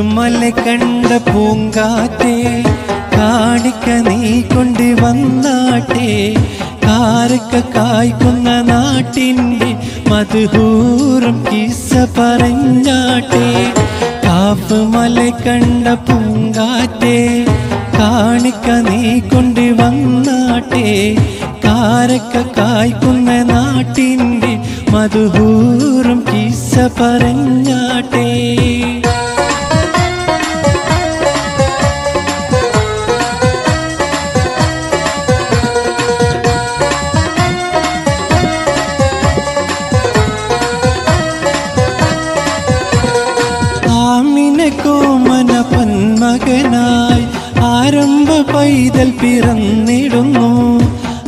മല കണ്ട പൂങ്കാറ്റേ കാണിക്ക നീ കൊണ്ട് വന്നാട്ടെ. കാരക്ക കായ്ക്കുന്ന നാട്ടിന്റെ മധുഹൂറും കിസ്സ പറഞ്ഞാട്ടെ. കാപ്പ് മല കണ്ട പൂങ്കാറ്റേ കാണിക്ക നീ കൊണ്ട് വന്നാട്ടെ. കാരക്ക കായ്ക്കുന്ന നാട്ടിന്റെ മധുഹൂറും കിസ്സ പറഞ്ഞാട്ടെ കോമന പന്മകനായി ആരംഭ പൈതൽ പിറന്നിടുന്നു.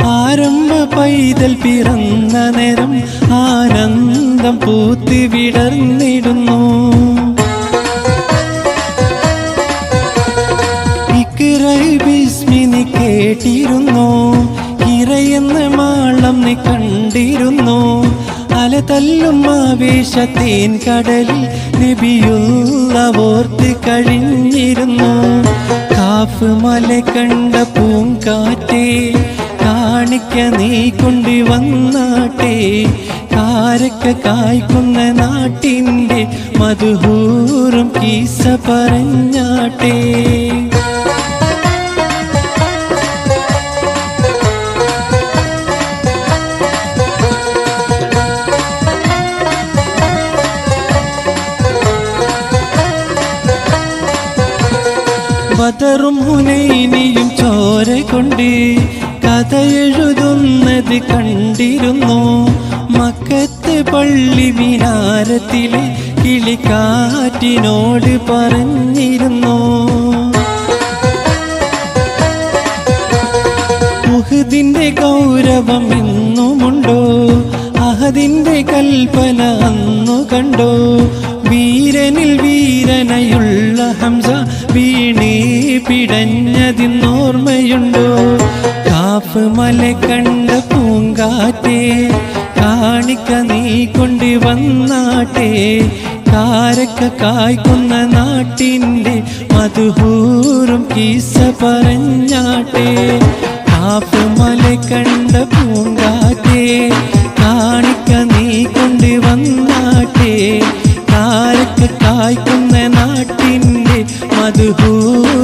ആരംഭ പൈതൽ പിറന്ന നേരം ആനന്ദം പൂത്തി വിടർന്നിടുന്നു. ബിസ്മിനി കേട്ടിരുന്നു. ഇറയെന്ന് മാളം നീ കണ്ടിരുന്നു. അല തല്ലും ആവേശത്തേൻ കടലിൽ നബിയുള്ള ഓർത്ത് കഴിഞ്ഞിരുന്നു. കാഫ് മല കണ്ട പൂങ്കാറ്റേ കാണിക്ക നീ കൊണ്ട് വന്നാട്ടെ. കാരക്ക കായ്ക്കുന്ന നാട്ടിന്റെ മധുഹൂറും കീസ പറഞ്ഞാട്ടെ. ബദറും ഹുനൈനിയും ചോര കൊണ്ട് കഥ എഴുതുന്നത് കണ്ടിരുന്നു. മക്കത്തെ പള്ളി മിനാരത്തിൽ കിളിക്കാറ്റിനോട് പറഞ്ഞിരുന്നു. മുഹദിന്റെ ഗൗരവം എന്നുമുണ്ടോ? അഹദിന്റെ കൽപ്പന അന്നു കണ്ടോ വീരനിൽ വീരനയുള്ള ഹംസ വീണേ പിടഞ്ഞതിന്നോർമ്മയുണ്ടോ? കാഫ് മല കണ്ട പൂങ്കാറ്റേ കാണിക്ക നീ കൊണ്ട് വന്നാട്ടെ കാരക്ക കായ്ക്കുന്ന നാട്ടിന്റെ മധുഹൂറും കീസ പറഞ്ഞാട്ടെ. കാഫ് മല കണ്ട പൂങ്കാറ്റേ കായ്ക്കുന്ന നാട്ടിന്റെ മധുഹൂറും കീസ പറഞ്ഞാട്ടെ